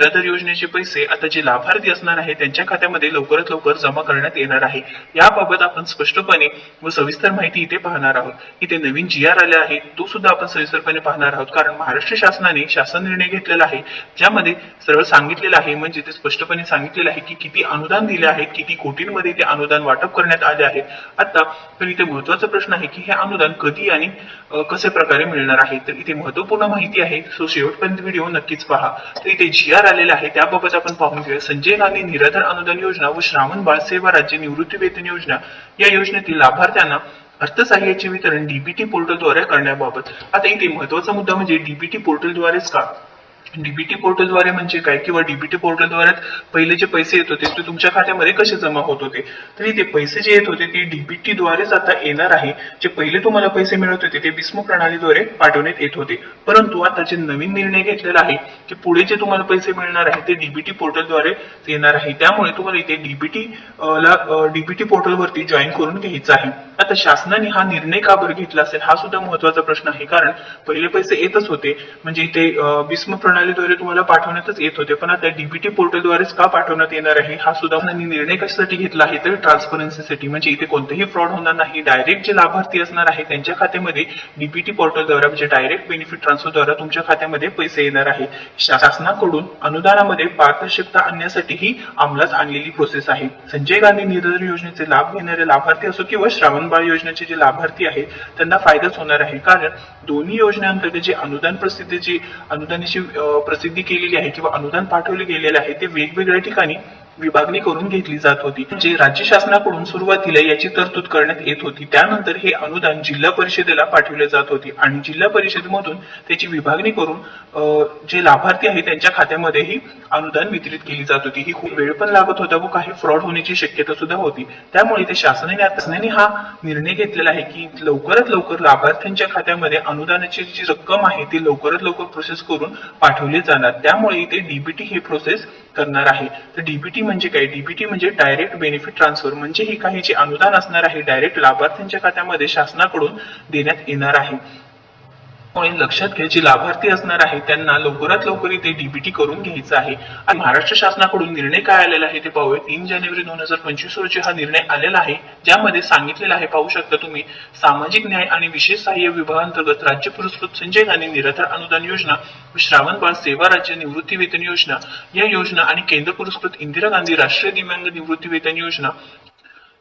निराधार योजनेचे पैसे आता जे लाभार्थी असणार आहे त्यांच्या खात्यामध्ये लवकरात लवकर जमा करण्यात येणार आहे. याबाबत आपण स्पष्टपणे व सविस्तर माहिती इथे पाहणार आहोत. इथे नवीन जी आर आले आहे तो सुद्धा आपण सविस्तरपणे पाहणार आहोत. कारण महाराष्ट्र शासनाने शासन निर्णय घेतलेला आहे. ज्यामध्ये सरळ सांगितलेलं आहे म्हणजे ते स्पष्टपणे सांगितलेलं आहे की किती अनुदान दिले आहेत किती कोटींमध्ये ते अनुदान वाटप करण्यात आले आहे आता तर इथे महत्त्वाचा प्रश्न आहे की हे अनुदान कधी आणि कसे प्रकारे मिळणार आहे? तर इथे महत्त्वपूर्ण माहिती आहे. सो शेवटपर्यंत व्हिडिओ नक्कीच पहा. तर इथे जी आर आलेले आहे. त्याबाबत आपण पाहून घेऊया. संजय गांधी निराधार अनुदान योजना व श्रावण बाळ सेवा राज्य निवृत्ती वेतन योजना या योजनेतील लाभार्थ्यांना अर्थसहाय्याचे वितरण डीबीटी पोर्टलद्वारे करण्याबाबत. आता इथे महत्त्वाचा मुद्दा म्हणजे डीबीटी पोर्टलद्वारेच का? डीबीटी पोर्टलद्वारे म्हणजे काय? किंवा डीबीटी पोर्टलद्वारे पहिले जे पैसे येत होते ते तुमच्या खात्यामध्ये कसे जमा होत होते? तर इथे पैसे जे येत होते ते डीबीटी द्वारेच आता येणार आहे. जे पहिले तुम्हाला पैसे मिळत होते ते बिस्मो प्रणालीद्वारे पाठवण्यात येत होते. परंतु आता जे नवीन निर्णय घेतलेला आहे की पुढे जे तुम्हाला पैसे मिळणार आहे ते डीबीटी पोर्टलद्वारे येणार आहे. त्यामुळे तुम्हाला इथे डीबीटी ला डीबीटी पोर्टलवरती जॉईन करून घ्यायचं आहे. आता शासनाने हा निर्णय का बरं घेतला असेल हा सुद्धा महत्त्वाचा प्रश्न आहे. कारण पहिले पैसे येतच होते. म्हणजे इथे बिस्म प्रणालीद्वारे तुम्हाला पाठवण्यातच येत होते. पण आता डीबीटी पोर्टलद्वारेच का पाठवण्यात येणार आहे? हा सुद्धा निर्णय कशासाठी घेतला आहे तर ट्रान्सपरन्सीसाठी म्हणजे इथे कोणतेही फ्रॉड होणार नाही. डायरेक्ट जे लाभार्थी असणार आहे त्यांच्या खात्यामध्ये डीबीटी पोर्टलद्वारा म्हणजे डायरेक्ट बेनिफिट ट्रान्सफरद्वारा तुमच्या खात्यामध्ये पैसे येणार आहे. शासनाकडून अनुदानामध्ये पारदर्शकता आणण्यासाठी ही अंमलात आणलेली प्रोसेस आहे. संजय गांधी निराधार योजनेचे लाभ घेणारे लाभार्थी असो किंवा श्रावणबाळ योजनेचे जे लाभार्थी आहेत त्यांना फायदाच होणार आहे. कारण दोन्ही योजनेअंतर्गत जे अनुदान प्रसिद्धीची अनुदानाची प्रसिद्धी केलेली आहे किंवा अनुदान पाठवले गेलेले आहे ते वेगवेगळ्या ठिकाणी विभागणी करून घेतली जात होती जे राज्य शासनाकडून सुरुवातीला याची तरतूद करण्यात येत होती. त्यानंतर हे अनुदान जिल्हा परिषदेला पाठवले जात होते आणि जिल्हा परिषदेमधून त्याची विभागणी करून जे लाभार्थी आहेत त्यांच्या खात्यामध्ये ही अनुदान वितरित केली जात होती. ही खूप वेळ पण लागत होता व काही फ्रॉड होण्याची शक्यता सुद्धा होती. त्यामुळे ते शासनाने शासनाने हा निर्णय घेतलेला आहे की लवकरात लवकर लाभार्थ्यांच्या खात्यामध्ये अनुदानाची जी रक्कम आहे ती लवकरात लवकर प्रोसेस करून पाठवली जाणार. त्यामुळे इथे डीबीटी हे प्रोसेस करणार आहे. तर डीबीटी म्हणजे काय? डीबीटी म्हणजे डायरेक्ट बेनिफिट ट्रान्सफर म्हणजे ही काही जे अनुदान असणार आहे डायरेक्ट लाभार्थ्यांच्या खात्यामध्ये शासनाकडून देण्यात येणार आहे. त्यामुळे लक्षात घ्या जे लाभार्थी असणार आहे त्यांना लवकरात लवकर इथे डीबीटी करून घ्यायचं आहे. आणि महाराष्ट्र शासनाकडून निर्णय काय आलेला आहे ते पाहूया. तीन जानेवारी दोन हजार पंचवीस रोजी हा निर्णय आलेला आहे ज्यामध्ये सांगितलेला आहे पाहू शकता तुम्ही सामाजिक न्याय आणि विशेष सहाय्य विभागांतर्गत राज्य पुरस्कृत संजय गांधी निराधार अनुदान योजना श्रावण बाळ सेवा राज्य निवृत्ती वेतन योजना या योजना आणि केंद्र पुरस्कृत इंदिरा गांधी राष्ट्रीय दिव्यांग निवृत्ती वेतन योजना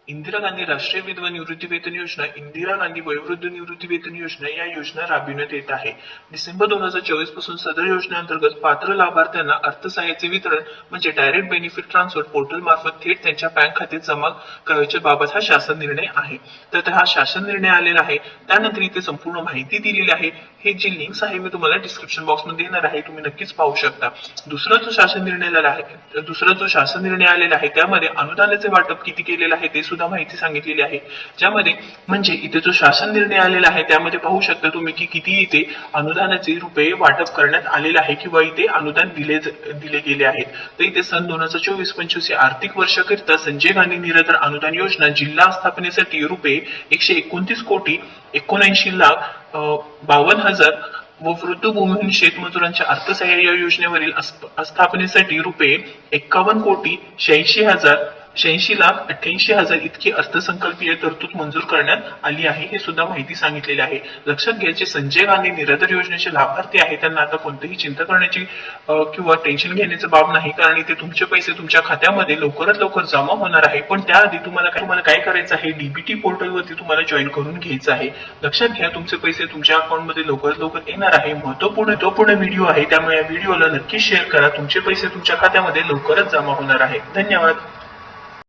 इंदिरा गांधी राष्ट्रीय विधवा निवृत्ती वेतन योजना इंदिरा गांधी वयोवृद्ध निवृत्ती वेतन योजना या योजना राबविण्यात येत आहे. डिसेंबर दोन हजार चोवीसपासून सदर योजनेअंतर्गत पात्र लाभार्थ्यांना अर्थसहाय्याचे वितरण म्हणजे डायरेक्ट बेनिफिट ट्रान्सफर पोर्टल मार्फत थेट त्यांच्या बँक खात्यात जमा करायच्या बाबत हा शासन निर्णय आहे. तर हा शासन निर्णय आलेला आहे. त्यानंतर इथे संपूर्ण माहिती दिलेली आहे. हे जी लिंक्स आहे मी तुम्हाला डिस्क्रिप्शन बॉक्समध्ये देणार आहे. तुम्ही नक्कीच पाहू शकता. दुसरा जो शासन निर्णय आलेला आहे दुसरा जो शासन निर्णय आलेला आहे त्यामध्ये अनुदानाचे वाटप किती केलेलं आहे ते सुद्धा माहिती सांगितलेली आहे. ज्यामध्ये म्हणजे इथे जो शासन निर्णय आलेला आहे त्यामध्ये पाहू शकता तुम्ही की किती इथे अनुदानाचे रुपये वाटप करण्यात आलेले आहे किंवा इथे अनुदान दिले दिले गेले आहेत. तर इथे सन दोन हजार चोवीस पंचवीस या आर्थिक वर्षाकरिता संजय गांधी निराधार अनुदान योजना जिल्हा स्थापनेसाठी रुपये एकशे एकोणतीस कोटी एकोणऐंशी लाख बावन्न हजार व वृद्धभूमीहून शेतमजुरांच्या अर्थसहाय्य योजनेवरील अस्प- आस्थापनेसाठी रुपये एक्कावन्न कोटी शहाऐंशी हजार शहाऐंशी लाख अठ्ठ्याऐंशी हजार इतकी अर्थसंकल्पीय तरतूद मंजूर करण्यात आली आहे हे सुद्धा माहिती सांगितलेली आहे. लक्षात घ्यायचे संजय गांधी निराधार योजनेचे लाभार्थी आहे त्यांना आता कोणतीही चिंता करण्याची किंवा टेन्शन घेण्याचं बाब नाही कारण इथे तुमचे पैसे तुमच्या खात्यामध्ये लवकरात लवकर जमा होणार आहे. पण त्याआधी तुम्हाला काय तुम्हाला काय करायचं आहे? डीबीटी पोर्टलवरती तुम्हाला जॉईन करून घ्यायचं आहे. लक्षात घ्या तुमचे पैसे तुमच्या अकाउंटमध्ये लवकरात लवकर येणार आहे. महत्त्वपूर्ण तो पूर्ण व्हिडिओ आहे त्यामुळे या व्हिडिओला नक्की शेअर करा. तुमचे पैसे तुमच्या खात्यामध्ये लवकरच जमा होणार आहे. धन्यवाद.